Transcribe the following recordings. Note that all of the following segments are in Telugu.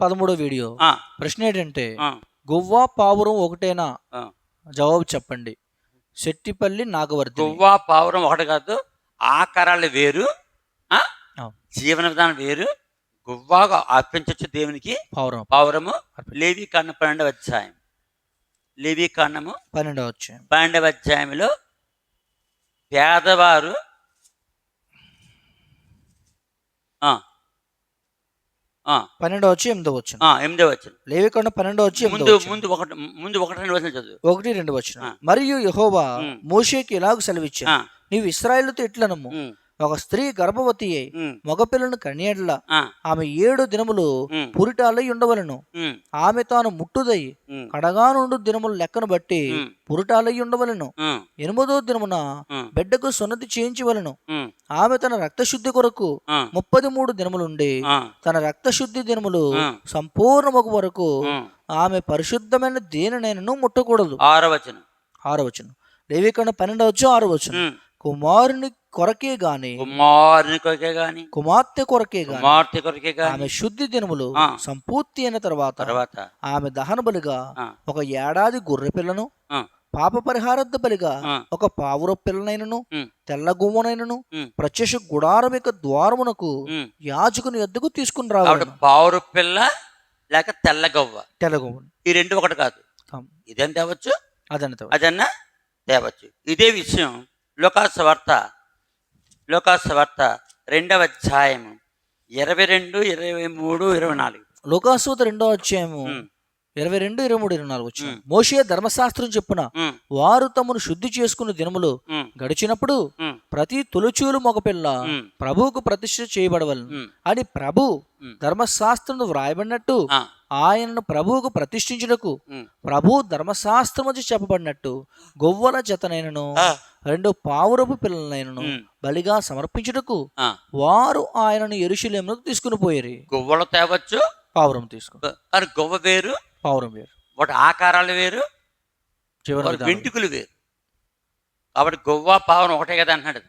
పదమూడో వీడియో. ప్రశ్న ఏంటంటే గువ్వా పావురం ఒకటేనా. జవాబు చెప్పండి. శెట్టిపల్లి నాగవర్ధి గువ్వ పావురం ఒకటి కాదు ఆకారాలు వేరు. జీవన విధానం వేరు. గువ్వగా అర్పించవచ్చు దేవునికి. పావురం. పావురము లేవి కాండం పన్నెండవ అధ్యాయం. లేవి కాండము పన్నెండవ వచ్చాయి పన్నెండవ అధ్యాయంలో పేదవారు ఆ, ఆ, పన్నెండవ వచ్చి ఎనిమిదో వచ్చిన ఆ, ఎనిమిదవ వచ్చిన లేవికొండ పన్నెండవ వచ్చి ముందు ఎనిమిదో ముందు ఒకటి ముందు ఒకటి రెండు వచ్చిన చదువు. ఒకటి రెండు వచ్చిన. మరియు యహోవా. మోషేకి ఇలాగ సెలవిచ్చాను ఆ, నీవు ఇస్రాయేలుతో ఇట్లనము ఉమ్, ఒక స్త్రీ గర్భవతి అయి మగపిల్లను కన్యడ్ల ఆమె ఏడు దినములు పురిటాలై ఉండవలను. ఆమె తాను ముట్టుదై ఉమ్, కడగా నుండు దినముల లెక్కను బట్టి పురిటాలై ఉండవలను. ఎనిమిదో దినమున బిడ్డకు సున్నతి చేయించవలను. ఆమె తన రక్తశుద్ధి కొరకు ముప్పది మూడు దినములుండి తన రక్తశుద్ధి దినములు. సంపూర్ణమగు వరకు. ఆమె పరిశుద్ధమైన దేనినైనను ముట్టకూడదు. ఆరో వచనం ఆరవచనం. లేవికన్నా పన్నెండవచ్చు ఆరవచనం. కుమారుని కొరకే గాని కుమారుని కొరకే గాని కుమార్తె కొరకే గాని కుమార్తె కొరకే గాని ఆమె శుద్ధి దినములు. సంపూర్తి అయిన తర్వాత తర్వాత ఆమె దహన బలిగా ఒక ఏడాది గొర్రె పిల్లను పాప పరిహారార్థ బలిగా ఒక పావుర పిల్లనైనను తెల్ల గుమ్మనైనను ప్రత్యక్ష గుడారం యొక్క ద్వారమునకు. యాజకుని ఎద్దుకు తీసుకుని రావాలి పావురు పిల్ల లేక తెల్ల గవ్వ. తెల్ల గుమ్మను ఈ రెండు ఒకటి కాదు. ఇదేం తేవచ్చు? అదంత అదన్నా తేవచ్చు. ఇదే విషయం లోకాసు వార్త లోకాసు వార్త రెండవ అధ్యాయము ఇరవై రెండు ఇరవై మూడు ఇరవై నాలుగు లోకాసూత రెండో అధ్యాయము ఇరవై రెండు ఇరవై మూడు ఇరవై నాలుగు వచ్చిన. మోషే ధర్మశాస్త్రం చెప్పున వారు తమను శుద్ధి చేసుకున్న దినములు గడిచినప్పుడు ప్రతి తొలిచూలు మగపిల్ల ప్రభువుకు ప్రతిష్ఠ చేయబడవలను ఉమ్, అని ప్రభు. ధర్మశాస్త్రం వ్రాయబడినట్టు ఆయనను ప్రభువుకు ప్రతిష్ఠించుటకు ప్రభు ధర్మశాస్త్రము చెప్పబడినట్టు గొవ్వల జతనైనను రెండు పావురపు పిల్లలైనను బలిగా సమర్పించుటకు. వారు ఆయనను ఎరుషులేములకు తీసుకుని పోయేరి. గువ్వలు తేవచ్చు? పావురం తీసుకో. గువ్వ వేరు? పావురం వేరు. వాటి ఆకారాలు వేరు? జీవన వాటి విధానం. వెంట్రుకలు వేరు. కాబట్టి గువ్వ పావన ఒకటే కదా అంటున్నాడు.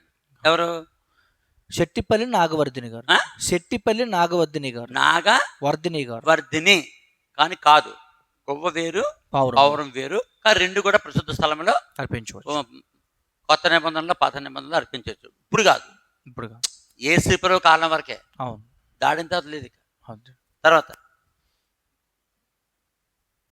ఎవరు? శెట్టిపల్లి నాగవర్ధిని గారు. ఆ? శెట్టిపల్లి నాగవర్ధిని గారు. నాగా వర్ధిని గారు. వర్ధిని. కానీ కాదు గువ్వ వేరు పావురం పౌరం వేరు కానీ రెండు కూడా ప్రసిద్ధ స్థలంలో అర్పించవచ్చు. ఉమ్, కొత్త నిబంధనలో పాత నిబంధనలు అర్పించవచ్చు. ఇప్పుడు కాదు. ఇప్పుడు కాదు. ఏ శ్రీపురం కాలం వరకే. అవును. దాడిన తర్వాత లేదు ఇక. అవును. తర్వాత.